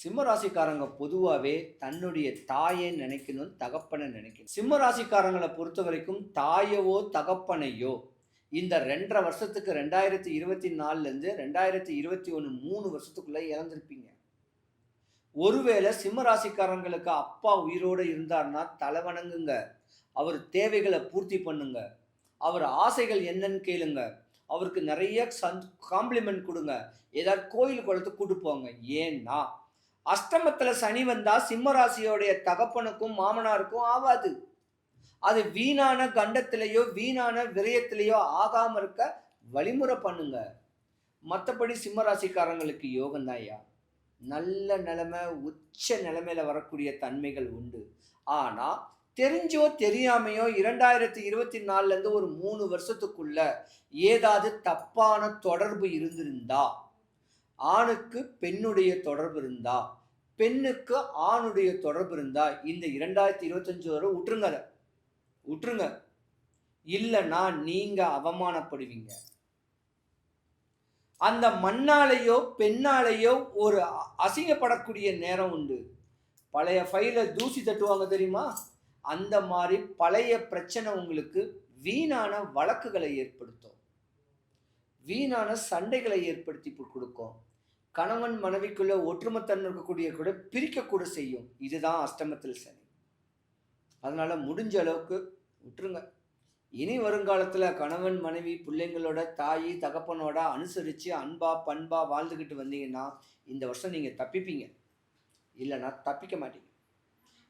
சிம்ம ராசிக்காரங்க பொதுவாகவே தன்னுடைய தாயை நினைக்கணும் தகப்பனை நினைக்கணும். சிம்ம ராசிக்காரங்களை பொறுத்த வரைக்கும் தாயவோ தகப்பனையோ இந்த ரெண்டரை வருஷத்துக்கு ரெண்டாயிரத்தி இருபத்தி நாலுலேருந்து ரெண்டாயிரத்தி இருபத்தி ஒன்று மூணு வருஷத்துக்குள்ளே இறந்துருப்பீங்க ஒருவேளை சிம்ம ராசிக்காரங்களுக்கு அப்பா உயிரோடு இருந்தார்னா தலை வணங்குங்க. அவர் தேவைகளை பூர்த்தி பண்ணுங்க. அவர் ஆசைகள் என்னன்னு கேளுங்க. அவருக்கு நிறைய சந்த் காம்ப்ளிமெண்ட் கொடுங்க. ஏதாவது கோயில் குளத்துக்கு கூட்டு போங்க. ஏன்னா அஷ்டமத்தில் சனி வந்தா சிம்ம ராசியோடைய தகப்பனுக்கும் மாமனாருக்கும் ஆகாது அது வீணான கண்டத்திலேயோ வீணான விரயத்திலேயோ ஆகாம இருக்க வழிமுறை பண்ணுங்க. மற்றபடி சிம்ம ராசிக்காரங்களுக்கு யோகம் ஐயா. நல்ல நிலைமை உச்ச நிலைமையில வரக்கூடிய தன்மைகள் உண்டு. ஆனா தெரிஞ்சோ தெரியாமையோ இரண்டாயிரத்தி இருபத்தி நாலுல இருந்து ஒரு மூணு வருஷத்துக்குள்ள ஏதாவது தப்பான தொடர்பு இருந்திருந்தா ஆணுக்கு பெண்ணுடைய தொடர்பு இருந்தா பெண்ணுக்கு ஆணுடைய தொடர்பு இருந்தா இந்த இரண்டாயிரத்தி இருபத்தஞ்சு வரை விட்டுருங்க அதை. விட்டுருங்க இல்லைன்னா நீங்க அவமானப்படுவீங்க. அந்த மண்ணாலேயோ பெண்ணாலேயோ ஒரு அ- அசிங்கப்படக்கூடிய நேரம் உண்டு. பழைய ஃபைலை தூசி தட்டுவாங்க தெரியுமா? அந்த மாதிரி பழைய பிரச்சனை உங்களுக்கு வீணான வழக்குகளை ஏற்படுத்தும். வீணான சண்டைகளை ஏற்படுத்தி கொடுக்கும். கணவன் மனைவிக்குள்ள ஒற்றுமைத்தன்மை இருக்கக்கூடிய கூட பிரிக்கக்கூட செய்யும். இதுதான் அஷ்டமத்தில் சனி. அதனால முடிஞ்ச அளவுக்கு விட்டுருங்க. இனி வருங்காலத்தில் கணவன் மனைவி பிள்ளைங்களோட தாய் தகப்பனோட அனுசரித்து அன்பா பண்பா வாழ்ந்துக்கிட்டு வந்தீங்கன்னா இந்த வருஷம் நீங்கள் தப்பிப்பீங்க. இல்லைன்னா தப்பிக்க மாட்டீங்க.